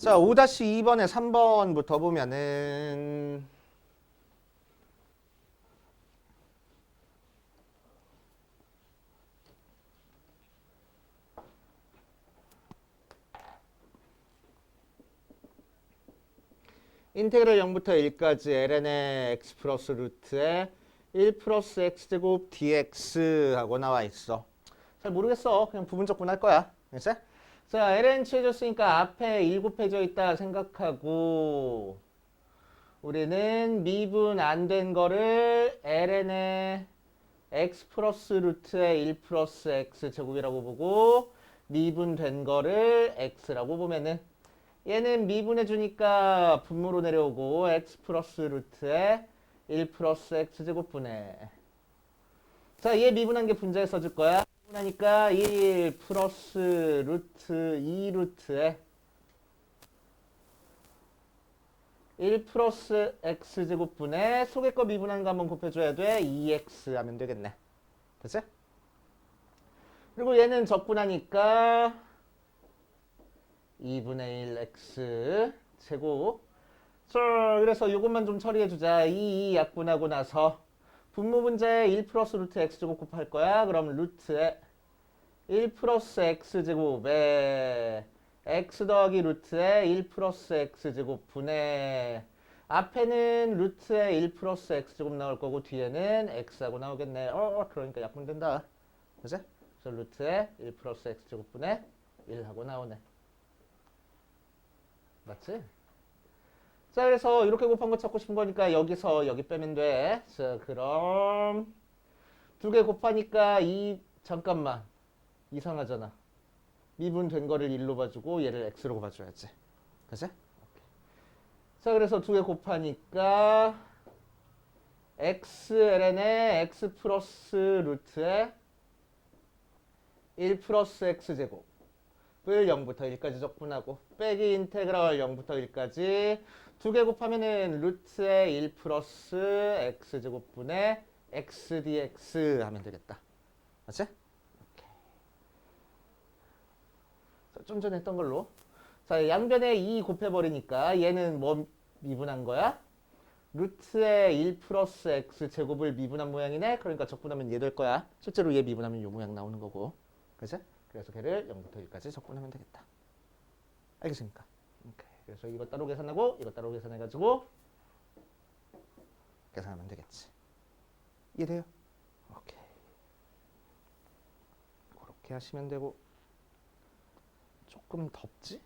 자, 5-2번에 3번부터 보면은 인테그랄 0부터 1까지 ln의 x 플러스 루트에 1 플러스 x제곱 dx 하고 나와 있어. 잘 모르겠어. 그냥 부분적 분할 거야. 알겠지? 자, ln 취해줬으니까 앞에 1 곱해져 있다 생각하고 우리는 미분 안 된 거를 ln의 x 플러스 루트의 1 플러스 x 제곱이라고 보고 미분 된 거를 x라고 보면은 얘는 미분해 주니까 분모로 내려오고 x 플러스 루트에 1 플러스 x 제곱분해 자, 얘 미분한 게 분자에 써줄 거야. 미분하니까 1 플러스 루트 2 루트에 1 플러스 x 제곱분에 속에 거 미분한 거 한번 곱해줘야 돼. 2x 하면 되겠네. 됐지? 그리고 얘는 적분하니까 2분의 1 x 제곱 자, 그래서 이것만 좀 처리해주자. 2, 2 약분하고 나서 분모 분자에 1 플러스 루트 x 제곱 곱할 거야. 그럼 루트에 1 플러스 x 제곱에 x 더하기 루트에 1 플러스 x 제곱 분의 앞에는 루트에 1 플러스 x 제곱 나올 거고 뒤에는 x하고 나오겠네. 어, 그러니까 약분된다. 그지? 그래서 루트에 1 플러스 x 제곱 분의 1하고 나오네. 맞지? 자, 그래서 이렇게 곱한 거 찾고 싶은 거니까 여기서 여기 빼면 돼. 자, 그럼 두 개 곱하니까 이 잠깐만 이상하잖아. 미분된 거를 1로 봐주고 얘를 x로 봐줘야지. 그치? 자, 그래서 두 개 곱하니까 x ln의 x 플러스 루트에 1 플러스 x 제곱 을 0부터 1까지 적분하고 빼기 인테그랄 0부터 1까지 두 개 곱하면은 루트의 1 플러스 x 제곱분의 x dx 하면 되겠다. 맞지? 오케이. 자, 좀 전에 했던 걸로. 자, 양변에 2 곱해버리니까 얘는 뭐 미분한 거야? 루트의 1 플러스 x 제곱을 미분한 모양이네? 그러니까 적분하면 얘 될 거야. 실제로 얘 미분하면 이 모양 나오는 거고. 그치? 그래서 걔를 0부터 1까지 적분하면 되겠다. 알겠습니까? 오케이. 그래서 이거 따로 계산하고 이거 따로 계산해가지고 계산하면 되겠지. 이해돼요? 오케이. 그렇게 하시면 되고 조금 덥지?